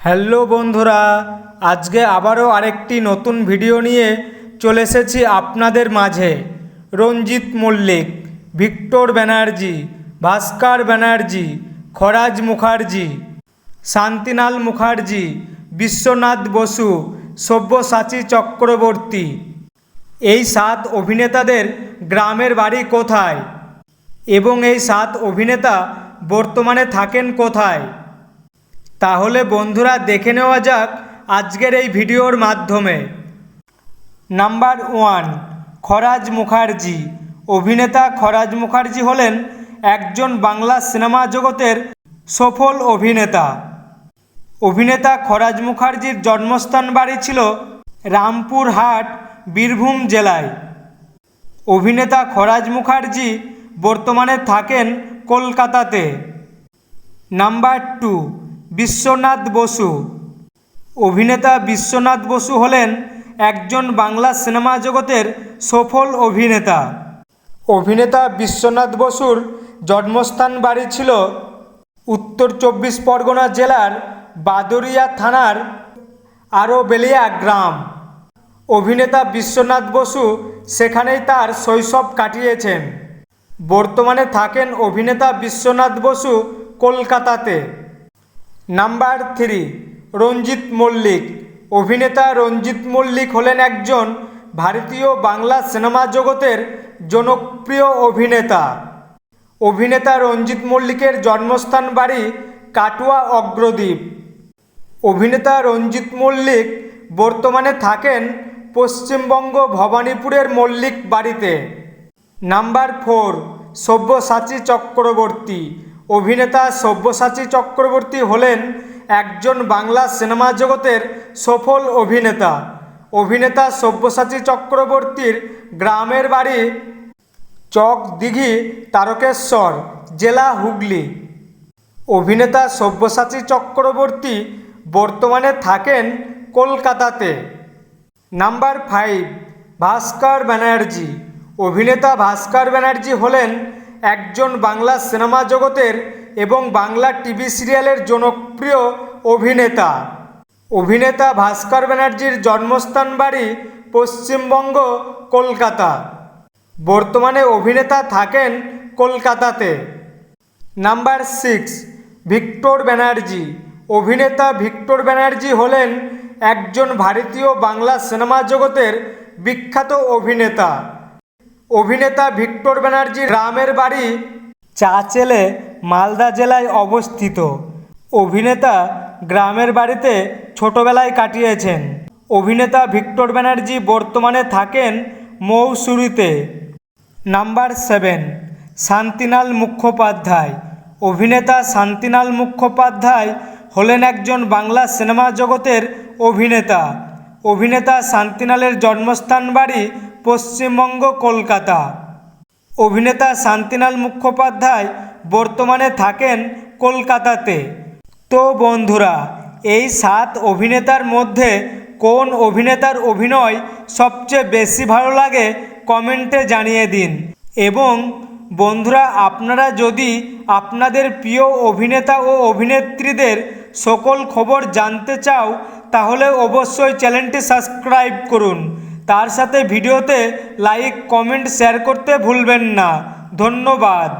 Hello বন্ধুরা, আজকে আবারও আরেকটি নতুন ভিডিও নিয়ে চলে এসেছি আপনাদের মাঝে। রঞ্জিত মল্লিক, ভিক্টর ব্যানার্জি, ভাস্কর ব্যানার্জি, খরাজ মুখার্জি শান্তিনাল মুখার্জি, বিশ্বনাথ বসু, সব্যসাচী চক্রবর্তী। এই সাত অভিনেতাদের গ্রামের বাড়ি কোথায়? এবং এই সাত অভিনেতা বর্তমানে থাকেন কোথায়? তাহলে বন্ধুরা দেখে নেওয়া যাক আজকের এই ভিডিওর মাধ্যমে। Number one, Kharaj Mukherjee. অভিনেতা খরাজ মুখার্জি হলেন একজন বাংলা সিনেমা জগতের সফল অভিনেতা। অভিনেতা খরাজ মুখার্জির জন্মস্থান বাড়ি ছিল রামপুরহাট বীরভূম জেলায়। অভিনেতা খরাজ মুখার্জি বর্তমানে থাকেন কলকাতাতে। Number two Biswanath Basu. অভিনেতা বিশ্বনাথ বসু হলেন একজন বাংলা সিনেমা জগতের সফল অভিনেতা। অভিনেতা বিশ্বনাথ বসুর জন্মস্থান বাড়ি ছিল উত্তর চব্বিশ পরগনা জেলার বাদরিয়া থানার আরোবেলিয়া গ্রাম। অভিনেতা বিশ্বনাথ বসু সেখানেই তার শৈশব কাটিয়েছেন। বর্তমানে থাকেন অভিনেতা বিশ্বনাথ বসু কলকাতাতে। Number three, Ranjit Mallick. অভিনেতা রঞ্জিত মল্লিক হলেন একজন ভারতীয় বাংলা সিনেমা জগতের জনপ্রিয় অভিনেতা। অভিনেতা রঞ্জিত মল্লিকের জন্মস্থান বাড়ি কাটুয়া অগ্রদ্বীপ। অভিনেতা রঞ্জিত মল্লিক বর্তমানে থাকেন পশ্চিমবঙ্গ ভবানীপুরের মল্লিক বাড়িতে। Number four, Sabyasachi Chakraborty. অভিনেতা সব্যসাচী চক্রবর্তী হলেন একজন বাংলা সিনেমা জগতের সফল অভিনেতা। অভিনেতা সব্যসাচী চক্রবর্তীর গ্রামের বাড়ি চক দিঘি তারকেশ্বর, জেলা হুগলি। অভিনেতা সব্যসাচী চক্রবর্তী বর্তমানে থাকেন কলকাতাতে। Number five, Bhaskar Banerjee. অভিনেতা ভাস্কর ব্যানার্জি হলেন একজন বাংলা সিনেমা জগতের এবং বাংলা টিভি সিরিয়ালের জনপ্রিয় অভিনেতা। অভিনেতা ভাস্কর ব্যানার্জির জন্মস্থান বাড়ি পশ্চিমবঙ্গ, কলকাতা। বর্তমানে অভিনেতা থাকেন কলকাতাতে। Number six, Victor Banerjee. অভিনেতা ভিক্টর ব্যানার্জি হলেন একজন ভারতীয় বাংলা সিনেমা জগতের বিখ্যাত অভিনেতা। অভিনেতা ভিক্টর ব্যানার্জি গ্রামের বাড়ি চাচেলে, মালদা জেলায় অবস্থিত। অভিনেতা গ্রামের বাড়িতে ছোটবেলায় কাটিয়েছেন। অভিনেতা ভিক্টর ব্যানার্জি বর্তমানে থাকেন মৌসুরিতে। Number seven, Shantilal Mukhopadhyay. অভিনেতা শান্তিনাল মুখোপাধ্যায় হলেন একজন বাংলা সিনেমা জগতের অভিনেতা। অভিনেতা শান্তিনালের জন্মস্থান বাড়ি পশ্চিমবঙ্গ, কলকাতা। অভিনেতা শান্তিনাল মুখোপাধ্যায় বর্তমানে থাকেন কলকাতাতে। তো বন্ধুরা, এই সাত অভিনেতার মধ্যে কোন অভিনেতার অভিনয় সবচেয়ে বেশি ভালো লাগে কমেন্টে জানিয়ে দিন। এবং বন্ধুরা, আপনারা যদি আপনাদের প্রিয় অভিনেতা ও অভিনেত্রীদের সকল খবর জানতে চাও তাহলে অবশ্যই চ্যানেলটি সাবস্ক্রাইব করুন। তার সাথে ভিডিওতে লাইক, কমেন্ট, শেয়ার করতে ভুলবেন না। ধন্যবাদ।